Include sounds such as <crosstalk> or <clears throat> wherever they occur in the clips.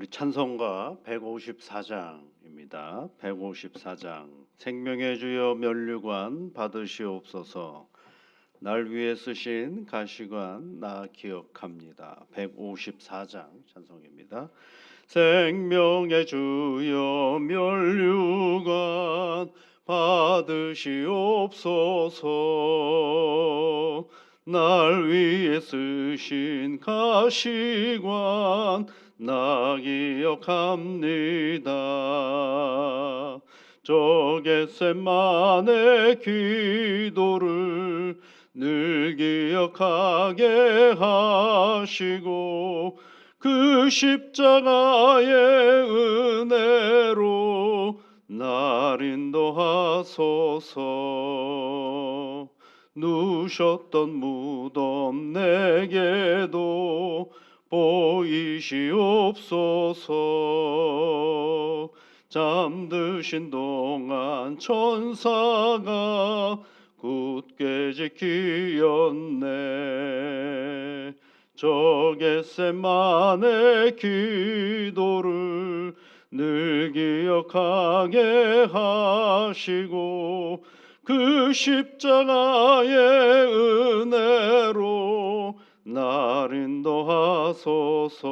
우리 찬송가 154장입니다. 154장 생명의 주여 면류관 받으시옵소서 날 위해 쓰신 가시관 나 기억합니다. 154장 찬송입니다. 생명의 주여 면류관 받으시옵소서 날 위해 쓰신 가시관 나 기억합니다. 저 겟셋만의 기도를 늘 기억하게 하시고 그 십자가의 은혜로 날 인도하소서 누셨던 무덤 내게도 보이시옵소서. 잠드신 동안 천사가 굳게 지키었네. 저 겟셋만의 기도를 늘 기억하게 하시고 그 십자가의 은혜로 날 인도하소서.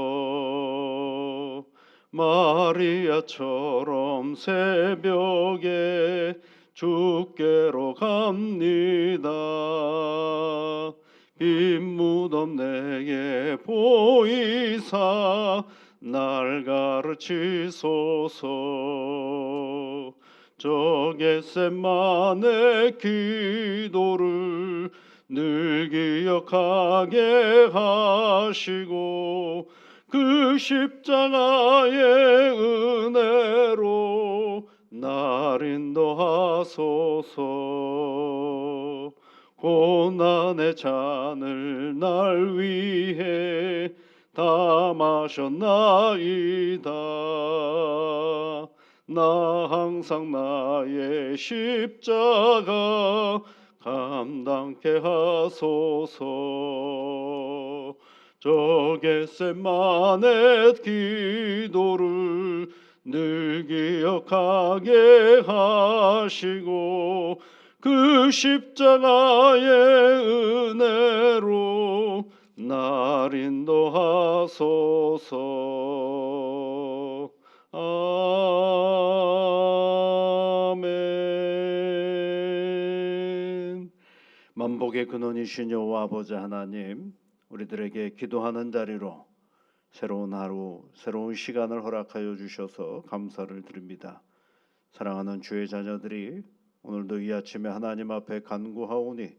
마리아처럼 새벽에 주께로 갑니다. 빈 무덤 내게 보이사 날 가르치소서. 저 겟셋만의 기도를 늘 기억하게 하시고 그 십자가의 은혜로 날 인도하소서. 고난의 잔을 날 위해 다 마셨나이다. 나 항상 나의 십자가 감당케 하소서. 저 겟셋만의 기도를 늘 기억하게 하시고 그 십자가의 은혜로 날 인도하소서. 아 만복의 근원이신 여호와 아버지 하나님 우리들에게 기도하는 자리로 새로운 하루 새로운 시간을 허락하여 주셔서 감사를 드립니다 사랑하는 주의 자녀들이 오늘도 이 아침에 하나님 앞에 간구하오니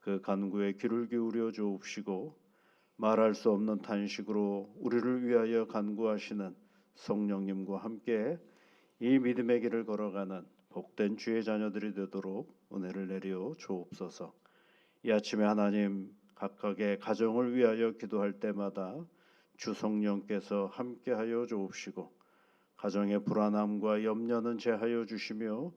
그 간구에 귀를 기울여 주옵시고 말할 수 없는 탄식으로 우리를 위하여 간구하시는 성령님과 함께 이 믿음의 길을 걸어가는 복된 주의 자녀들이 되도록 은혜를 내려 주옵소서. 이 아침에 하나님 각각의 가정을 위하여 기도할 때마다 주 성령께서 함께하여 주옵시고 가정의 불안함과 염려는 제하여 주시며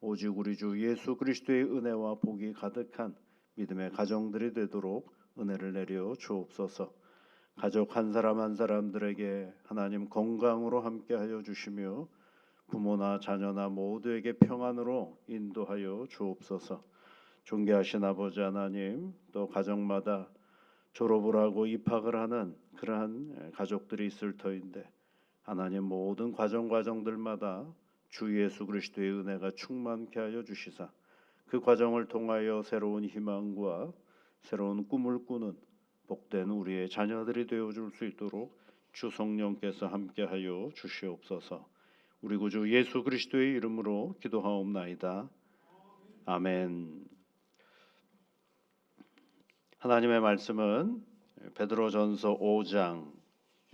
오직 우리 주 예수 그리스도의 은혜와 복이 가득한 믿음의 가정들이 되도록 은혜를 내려 주옵소서. 가족 한 사람 한 사람들에게 하나님 건강으로 함께하여 주시며 부모나 자녀나 모두에게 평안으로 인도하여 주옵소서. 존귀하신 아버지 하나님 또 가정마다 졸업을 하고 입학을 하는 그러한 가족들이 있을 터인데 하나님 모든 과정 과정들마다 주 예수 그리스도의 은혜가 충만케 하여 주시사 그 과정을 통하여 새로운 희망과 새로운 꿈을 꾸는 복된 우리의 자녀들이 되어 줄 수 있도록 주 성령께서 함께 하여 주시옵소서. 우리 구주 예수 그리스도의 이름으로 기도하옵나이다. 아멘. 하나님의 말씀은 베드로전서 5장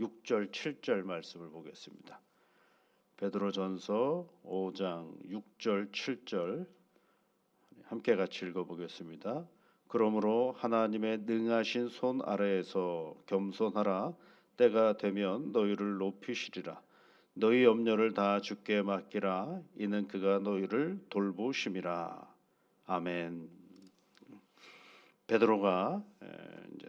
6절 7절 말씀을 보겠습니다. 베드로전서 5장 6절 7절 함께 같이 읽어 보겠습니다. 그러므로 하나님의 능하신 손 아래에서 겸손하라 때가 되면 너희를 높이시리라 너희 염려를 다 주께 맡기라 이는 그가 너희를 돌보심이라 아멘. 베드로가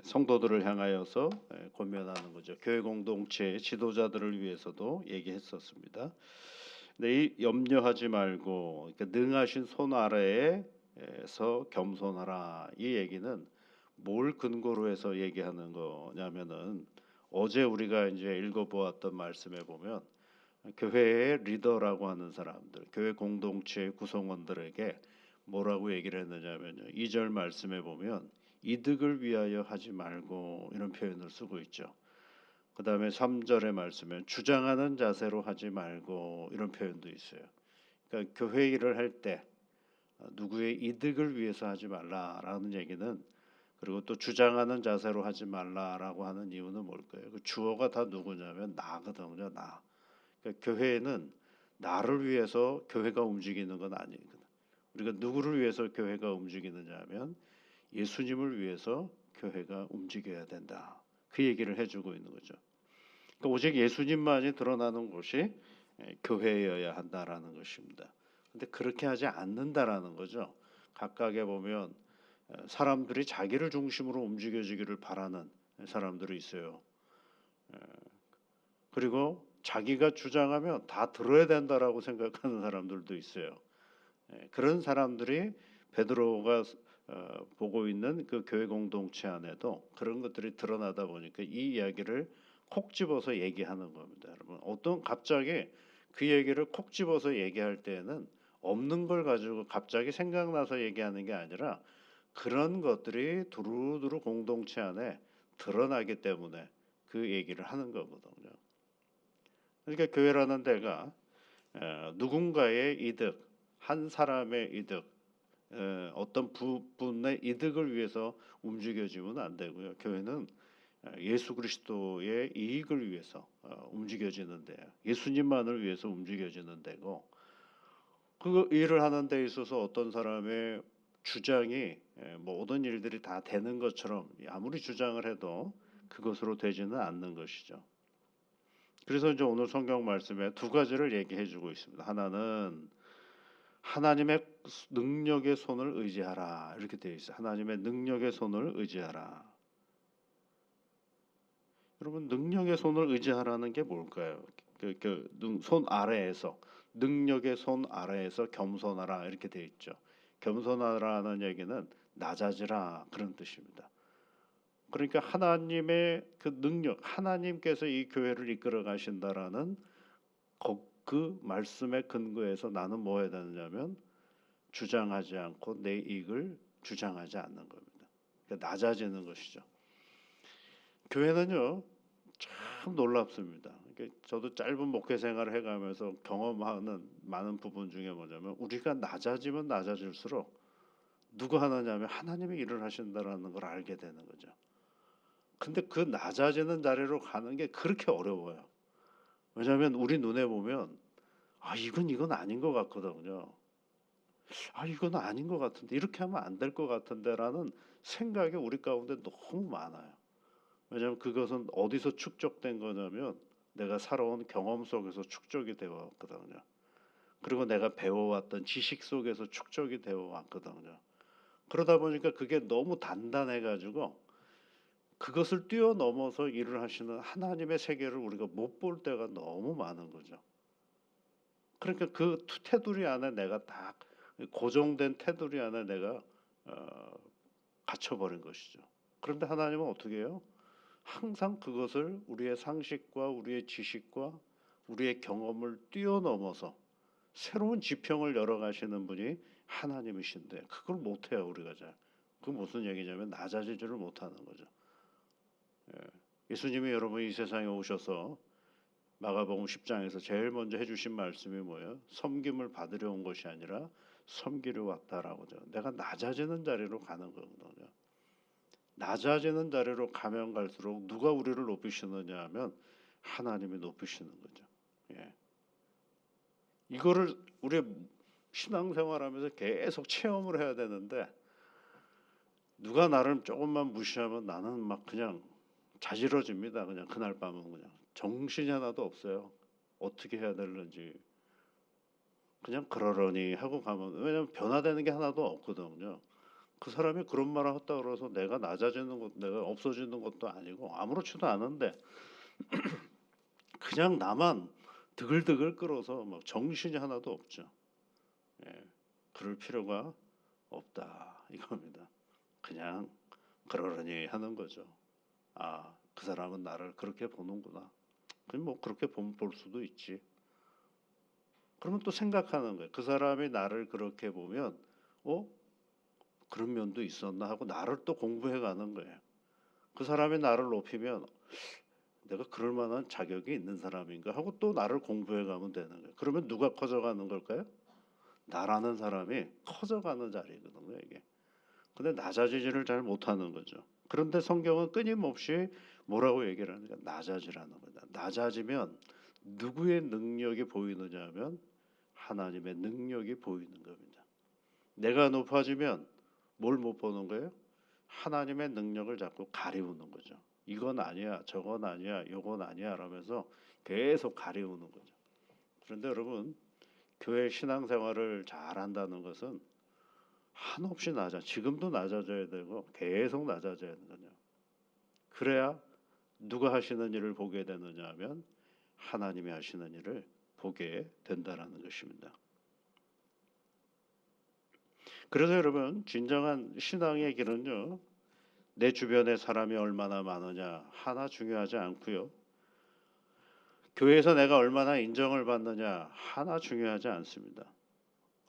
성도들을 향하여서 에, 권면하는 거죠. 교회 공동체 지도자들을 위해서도 얘기했었습니다. 근데 이 염려하지 말고 능하신 손 아래에서 겸손하라 이 얘기는 뭘 근거로 해서 얘기하는 거냐면은 어제 우리가 이제 읽어보았던 말씀에 보면 교회의 리더라고 하는 사람들, 교회 공동체 구성원들에게 뭐라고 얘기를 했느냐면요. 2절 말씀에 보면 이득을 위하여 하지 말고 이런 표현을 쓰고 있죠. 그 다음에 3절의 말씀에 주장하는 자세로 하지 말고 이런 표현도 있어요. 그러니까 교회 일을 할 때 누구의 이득을 위해서 하지 말라라는 얘기는 그리고 또 주장하는 자세로 하지 말라라고 하는 이유는 뭘까요? 그 주어가 다 누구냐면 나거든요. 나. 그러니까 교회는 나를 위해서 교회가 움직이는 건 아니거든. 우리가 누구를 위해서 교회가 움직이느냐면 예수님을 위해서 교회가 움직여야 된다. 그 얘기를 해주고 있는 거죠. 그러니까 오직 예수님만이 드러나는 곳이 예, 교회여야 한다라는 것입니다. 근데 그렇게 하지 않는다라는 거죠. 각각에 보면 에, 사람들이 자기를 중심으로 움직여지기를 바라는 사람들이 있어요. 에, 그리고 자기가 주장하면 다 들어야 된다라고 생각하는 사람들도 있어요. 에, 그런 사람들이 베드로가 어, 보고 있는 그 교회 공동체 안에도 그런 것들이 드러나다 보니까 이 이야기를 콕 집어서 얘기하는 겁니다. 여러분 어떤 갑자기 그 얘기를 콕 집어서 얘기할 때에는 없는 걸 가지고 갑자기 생각나서 얘기하는 게 아니라 그런 것들이 두루두루 공동체 안에 드러나기 때문에 그 얘기를 하는 거거든요. 그러니까 교회라는 데가 에, 누군가의 이득, 한 사람의 이득, 에, 어떤 부분의 이득을 위해서 움직여지면 안 되고요. 교회는 에, 예수 그리스도의 이익을 위해서 어, 움직여지는 데요. 예수님만을 위해서 움직여지는 데고 그 일을 하는 데 있어서 어떤 사람의 주장이 에, 모든 일들이 다 되는 것처럼 아무리 주장을 해도 그것으로 되지는 않는 것이죠. 그래서 이제 오늘 성경 말씀에 두 가지를 얘기해 주고 있습니다. 하나는 하나님의 능력의 손을 의지하라 이렇게 되어 있어요. 하나님의 능력의 손을 의지하라. 여러분 능력의 손을 의지하라는 게 뭘까요? 그, 그, 능- 손 아래에서 능력의 손 아래에서 겸손하라 이렇게 되어 있죠. 겸손하라는 얘기는 낮아지라 그런 뜻입니다. 그러니까 하나님의 그 능력, 하나님께서 이 교회를 이끌어 가신다라는 거- 그 말씀의 근거에서 나는 뭐 해야 되느냐면 주장하지 않고 내 이익을 주장하지 않는 겁니다. 그러니까 낮아지는 것이죠. 교회는요 참 놀랍습니다. 저도 짧은 목회 생활을 해가면서 경험하는 많은 부분 중에 뭐냐면 우리가 낮아지면 낮아질수록 누가 하느냐면 하나님이 일을 하신다라는 걸 알게 되는 거죠. 근데 그 낮아지는 자리로 가는 게 그렇게 어려워요. 왜냐하면 우리 눈에 보면 아 이건 이건 아닌 것 같거든요. 아 이건 아닌 것 같은데 이렇게 하면 안 될 것 같은데라는 생각이 우리 가운데 너무 많아요. 왜냐하면 그것은 어디서 축적된 거냐면 내가 살아온 경험 속에서 축적이 되어 왔거든요. 그리고 내가 배워왔던 지식 속에서 축적이 되어 왔거든요. 그러다 보니까 그게 너무 단단해 가지고 그것을 뛰어넘어서 일을 하시는 하나님의 세계를 우리가 못 볼 때가 너무 많은 거죠. 그러니까 그 투- 테두리 안에 내가 딱 고정된 테두리 안에 내가 어, 갇혀버린 것이죠. 그런데 하나님은 어떻게 해요? 항상 그것을 우리의 상식과 우리의 지식과 우리의 경험을 뛰어넘어서 새로운 지평을 열어가시는 분이 하나님이신데 그걸 못해요 우리가 잘. 그 무슨 얘기냐면 낮아지지를 못하는 거죠. 예. 예수님이 여러분 이 세상에 오셔서 마가복음 10장에서 제일 먼저 해주신 말씀이 뭐예요? 섬김을 받으려 온 것이 아니라 섬기려 왔다라고죠. 내가 낮아지는 자리로 가는 거거든요. 낮아지는 자리로 가면 갈수록 누가 우리를 높이시느냐 하면 하나님이 높이시는 거죠. 예. 이거를 우리 신앙생활하면서 계속 체험을 해야 되는데 누가 나를 조금만 무시하면 나는 막 그냥 자지러집니다. 그냥 그날 밤은 그냥 정신이 하나도 없어요. 어떻게 해야 되는지 그냥 그러려니 하고 가면 왜냐면 변화되는 게 하나도 없거든요. 그 사람이 그런 말을 했다 그래서 내가 낮아지는 것, 내가 없어지는 것도 아니고 아무렇지도 않은데 <clears throat> 그냥 나만 드글드글 끌어서 막 정신이 하나도 없죠. 예, 그럴 필요가 없다 이겁니다. 그냥 그러려니 하는 거죠. 아, 그 사람은 나를 그렇게 보는구나. 그럼 뭐 그렇게 보- 볼 수도 있지. 그러면 또 생각하는 거예요. 그 사람이 나를 그렇게 보면, 어? 그런 면도 있었나 하고 나를 또 공부해 가는 거예요. 그 사람이 나를 높이면 내가 그럴 만한 자격이 있는 사람인가 하고 또 나를 공부해 가면 되는 거예요. 그러면 누가 커져 가는 걸까요? 나라는 사람이 커져 가는 자리거든요, 이게. 근데 낮아지지를 잘 못하는 거죠. 그런데 성경은 끊임없이 뭐라고 얘기를 하는가? 낮아지라는 거다. 낮아지면 누구의 능력이 보이느냐 하면 하나님의 능력이 보이는 겁니다. 내가 높아지면 뭘 못 보는 거예요? 하나님의 능력을 자꾸 가리우는 거죠. 이건 아니야, 저건 아니야, 요건 아니야 라면서 계속 가리우는 거죠. 그런데 여러분, 교회 신앙생활을 잘 한다는 것은 한없이 낮아. 지금도 낮아져야 되고 계속 낮아져야 되거든요. 그래야 누가 하시는 일을 보게 되느냐 하면 하나님이 하시는 일을 보게 된다라는 것입니다. 그래서 여러분 진정한 신앙의 길은요 내 주변에 사람이 얼마나 많으냐 하나 중요하지 않고요 교회에서 내가 얼마나 인정을 받느냐 하나 중요하지 않습니다.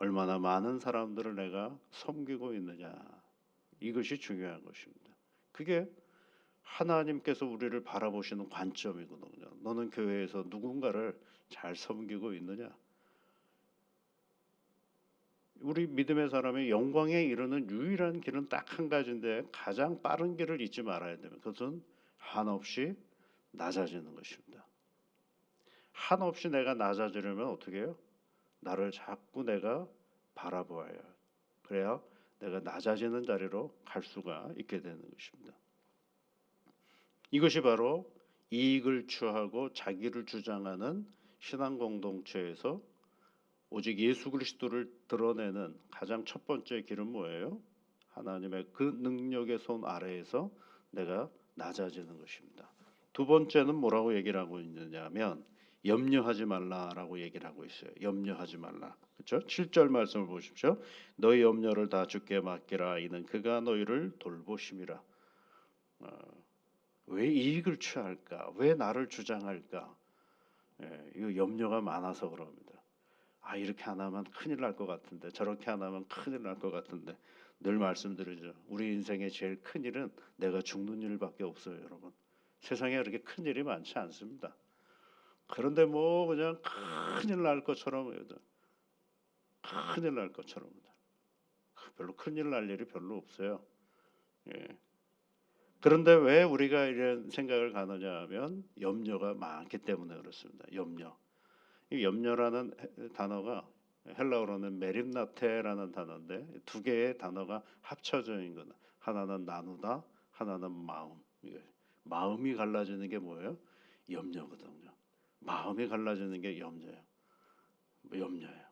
얼마나 많은 사람들을 내가 섬기고 있느냐 이것이 중요한 것입니다. 그게 하나님께서 우리를 바라보시는 관점이거든요. 너는 교회에서 누군가를 잘 섬기고 있느냐? 우리 믿음의 사람이 영광에 이르는 유일한 길은 딱 한 가지인데 가장 빠른 길을 잊지 말아야 됩니다. 그것은 한없이 낮아지는 것입니다. 한없이 내가 낮아지려면 어떻게 해요? 나를 자꾸 내가 바라보아요. 그래야 내가 낮아지는 자리로 갈 수가 있게 되는 것입니다. 이것이 바로 이익을 추하고 자기를 주장하는 신앙 공동체에서 오직 예수 그리스도를 드러내는 가장 첫 번째 길은 뭐예요? 하나님의 그 능력의 손 아래에서 내가 낮아지는 것입니다. 두 번째는 뭐라고 얘기를 하고 있느냐면 염려하지 말라라고 얘기를 하고 있어요. 염려하지 말라. 그렇죠? 7절 말씀을 보십시오. 너희 염려를 다 주께 맡기라 이는 그가 너희를 돌보심이라. 어, 왜 이익을 취할까? 왜 나를 주장할까? 예, 이 염려가 많아서 그럽니다. 아 이렇게 안 하면 큰일 날 것 같은데 저렇게 안 하면 큰일 날 것 같은데 늘 말씀드리죠. 우리 인생의 제일 큰 일은 내가 죽는 일밖에 없어요, 여러분. 세상에 그렇게 큰 일이 많지 않습니다. 그런데 뭐 그냥 큰일 날 것처럼 큰일 날 것처럼 별로 큰일 날 일이 별로 없어요. 예. 그런데 왜 우리가 이런 생각을 가느냐 하면 염려가 많기 때문에 그렇습니다. 염려. 이 염려라는 해- 단어가 헬라어로는 메림나테라는 단어인데 두 개의 단어가 합쳐져 있는 거다. 하나는 나누다, 하나는 마음. 마음이 갈라지는 게 뭐예요? 염려거든요. 마음이 갈라지는 게 염려예요. 뭐 염려예요.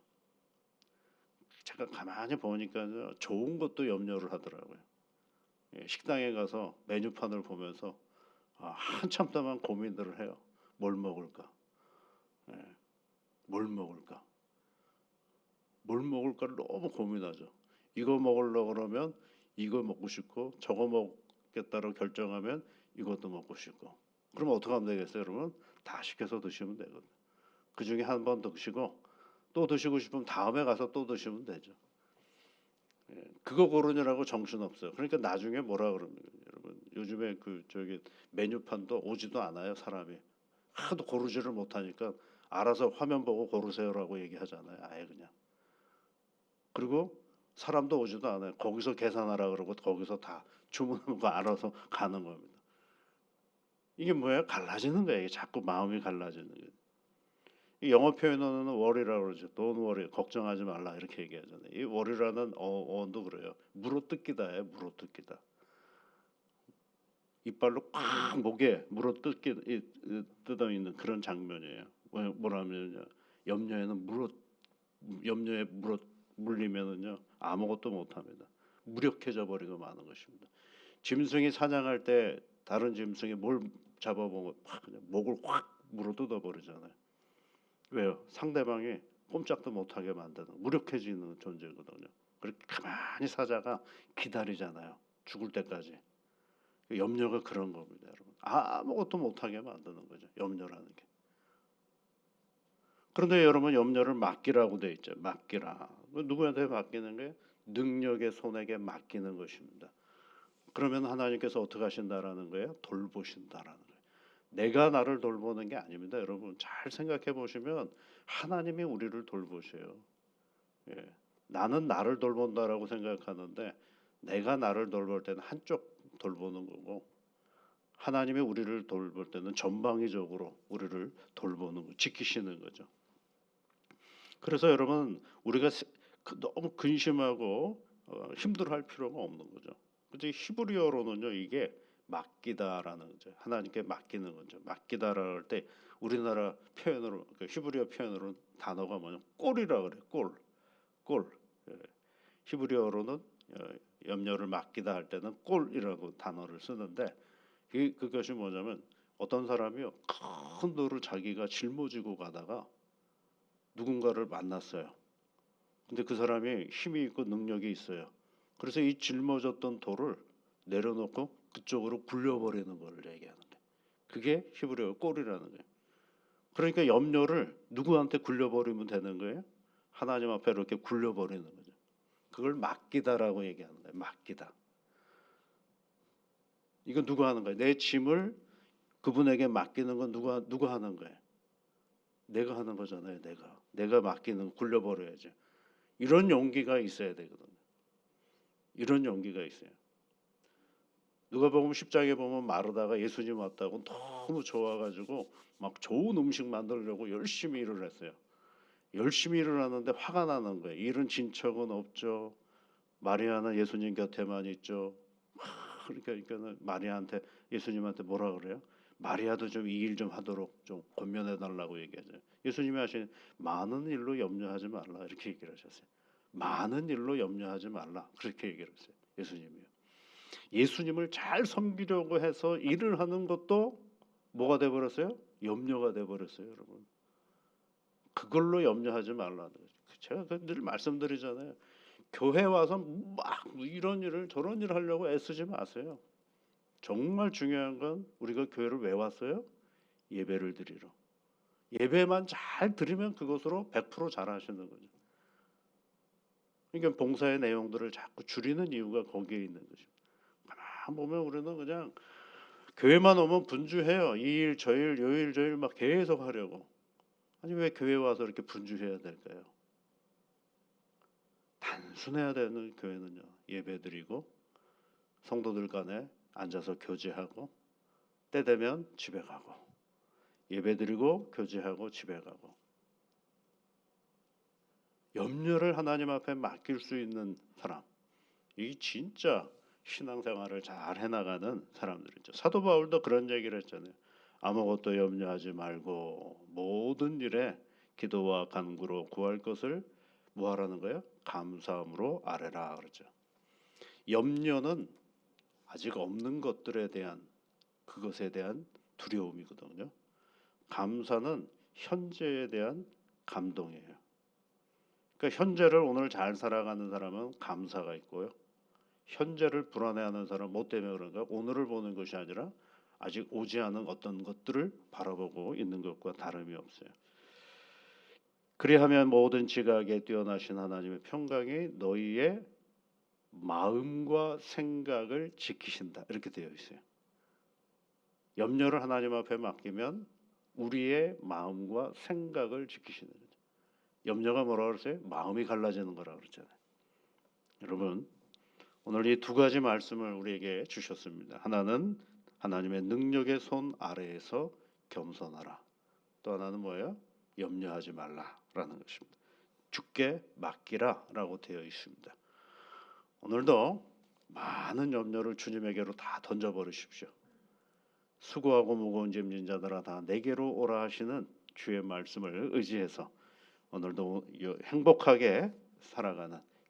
잠깐 가만히 보니까 좋은 것도 염려를 하더라고요. 예, 식당에 가서 메뉴판을 보면서 아, 한참 동안 고민들을 해요. 뭘 먹을까? 예, 뭘 먹을까? 뭘 먹을까를 너무 고민하죠. 이거 먹으려고 그러면 이거 먹고 싶고 저거 먹겠다고 결정하면 이것도 먹고 싶고 그러면 어떻게 하면 되겠어요, 여러분? 다 시켜서 드시면 되거든요. 그 중에 한 번 드시고 또 드시고 싶으면 다음에 가서 또 드시면 되죠. 예, 그거 고르느라고 정신 없어요. 그러니까 나중에 뭐라 거예요, 여러분? 요즘에 그 저기 메뉴판도 오지도 않아요, 사람이. 하도 고르지를 못하니까 알아서 화면 보고 고르세요라고 얘기하잖아요. 아예 그냥. 그리고 사람도 오지도 않아요. 거기서 계산하라 그러고 거기서 다 주문하는 거 알아서 가는 겁니다. 이게 뭐예요? 갈라지는 거예요. 이게 자꾸 마음이 갈라지는 거예요. 이 영어 표현으로는 worry라고 그러죠. Don't worry, 걱정하지 말라 이렇게 얘기하잖아요. 이 worry라는 어, 어원도 그래요. 물어뜯기다예요. 물어뜯기다. 이빨로 꽉 목에 물어뜯기 뜯어 있는 그런 장면이에요. 뭐- 뭐라면요, 염려에는 물어 염려에 물어 물리면은요 아무것도 못합니다. 무력해져 버리고 마는 것입니다. 짐승이 사냥할 때 다른 짐승이 뭘 잡아보면 확 그냥 목을 확 물어뜯어 버리잖아요. 왜요? 상대방이 꼼짝도 못하게 만드는 무력해지는 존재거든요. 그렇게 가만히 사자가 기다리잖아요. 죽을 때까지. 염려가 그런 겁니다, 여러분. 아무것도 못하게 만드는 거죠. 염려라는 게. 그런데 여러분 염려를 맡기라고 돼 있죠. 맡기라. 그 누구한테 맡기는 게 능력의 손에게 맡기는 것입니다. 그러면 하나님께서 어떻게 하신다라는 거예요? 돌보신다라는. 내가 나를 돌보는 게 아닙니다. 여러분 잘 생각해 보시면 하나님이 우리를 돌보셔요. 예. 나는 나를 돌본다라고 생각하는데 내가 나를 돌볼 때는 한쪽 돌보는 거고 하나님이 우리를 돌볼 때는 전방위적으로 우리를 돌보는 거, 지키시는 거죠. 그래서 여러분 우리가 세- 그- 너무 근심하고 어, 힘들어할 필요가 없는 거죠. 근데 히브리어로는요 이게 맡기다라는 거죠. 하나님께 맡기는 거죠. 맡기다라고 할 때 우리나라 표현으로 그 히브리어 표현으로 단어가 뭐냐 꼴이라 그래. 꼴, 꼴. 예. 히브리어로는 어, 염려를 맡기다 할 때는 꼴이라고 단어를 쓰는데 그 그것이 뭐냐면 어떤 사람이요 큰 돌을 자기가 짊어지고 가다가 누군가를 만났어요. 근데 그 사람이 힘이 있고 능력이 있어요. 그래서 이 짊어졌던 돌을 내려놓고 그쪽으로 굴려버리는 걸 얘기하는 거예요. 그게 히브리어 꼴이라는 거예요. 그러니까 염려를 누구한테 굴려버리면 되는 거예요? 하나님 앞에 이렇게 굴려버리는 거죠. 그걸 맡기다라고 얘기하는 거예요. 맡기다. 이거 누가 하는 거예요? 내 짐을 그분에게 맡기는 건 누가 누가 하는 거예요? 내가 하는 거잖아요. 내가 내가 맡기는 굴려버려야죠. 이런 용기가 있어야 되거든요. 이런 용기가 있어요. 누가 보면 십장에 보면 마르다가 예수님 왔다고 너무 좋아가지고 막 좋은 음식 만들려고 열심히 일을 했어요. 열심히 일을 하는데 화가 나는 거예요. 일은 진척은 없죠. 마리아는 예수님 곁에만 있죠. 그러니까 마리아한테 예수님한테 뭐라 그래요? 마리아도 좀 이 일 좀 하도록 좀 권면해 달라고 얘기하죠. 예수님이 하신 많은 일로 염려하지 말라 이렇게 얘기를 하셨어요. 많은 일로 염려하지 말라 그렇게 얘기를 했어요. 예수님이요. 예수님을 잘 섬기려고 해서 일을 하는 것도 뭐가 돼 버렸어요? 염려가 돼 버렸어요, 여러분. 그걸로 염려하지 말라는 거죠. 제가 그늘 말씀드리잖아요. 교회 와서 막 이런 일을 저런 일을 하려고 애쓰지 마세요. 정말 중요한 건 우리가 교회를 왜 왔어요? 예배를 드리러. 예배만 잘 드리면 그것으로 100% 잘하시는 거죠. 그러니까 봉사의 내용들을 자꾸 줄이는 이유가 거기에 있는 거죠. 보면 우리는 그냥 교회만 오면 분주해요. 이 일, 저 일, 요 일, 저 일 막 계속 하려고. 아니 왜 교회 와서 이렇게 분주해야 될까요? 단순해야 되는 교회는요. 예배드리고 성도들 간에 앉아서 교제하고 때 되면 집에 가고 예배드리고 교제하고 집에 가고 염려를 하나님 앞에 맡길 수 있는 사람 이 진짜 신앙생활을 잘 해나가는 사람들이죠. 사도 바울도 그런 얘기를 했잖아요. 아무것도 염려하지 말고 모든 일에 기도와 간구로 구할 것을 뭐하라는 거예요? 감사함으로 아뢰라 그러죠. 염려는 아직 없는 것들에 대한 그것에 대한 두려움이거든요. 감사는 현재에 대한 감동이에요. 그러니까 현재를 오늘 잘 살아가는 사람은 감사가 있고요. 현재를 불안해하는 사람 뭐 때문에 그런가? 오늘을 보는 것이 아니라 아직 오지 않은 어떤 것들을 바라보고 있는 것과 다름이 없어요. 그리하면 모든 지각에 뛰어나신 하나님의 평강이 너희의 마음과 생각을 지키신다 이렇게 되어 있어요. 염려를 하나님 앞에 맡기면 우리의 마음과 생각을 지키시는 거죠. 염려가 뭐라 그러세요? 마음이 갈라지는 거라 그러잖아요. 여러분 오늘 이 두 가지 말씀을 우리에게 주셨습니다. 하나는 하나님의 능력의 손 아래에서 겸손하라. 또 하나는 뭐예요? 염려하지 말라라는 것입니다. 죽게 맡기라라고 되어 있습니다. 오늘도 많은 염려를 주님에게로 다 던져 버리십시오. 수고하고 무거운 짐진 자들아 다 내게로 오라 하시는 주의 말씀을 의지해서 오늘도 행복하게 살아가는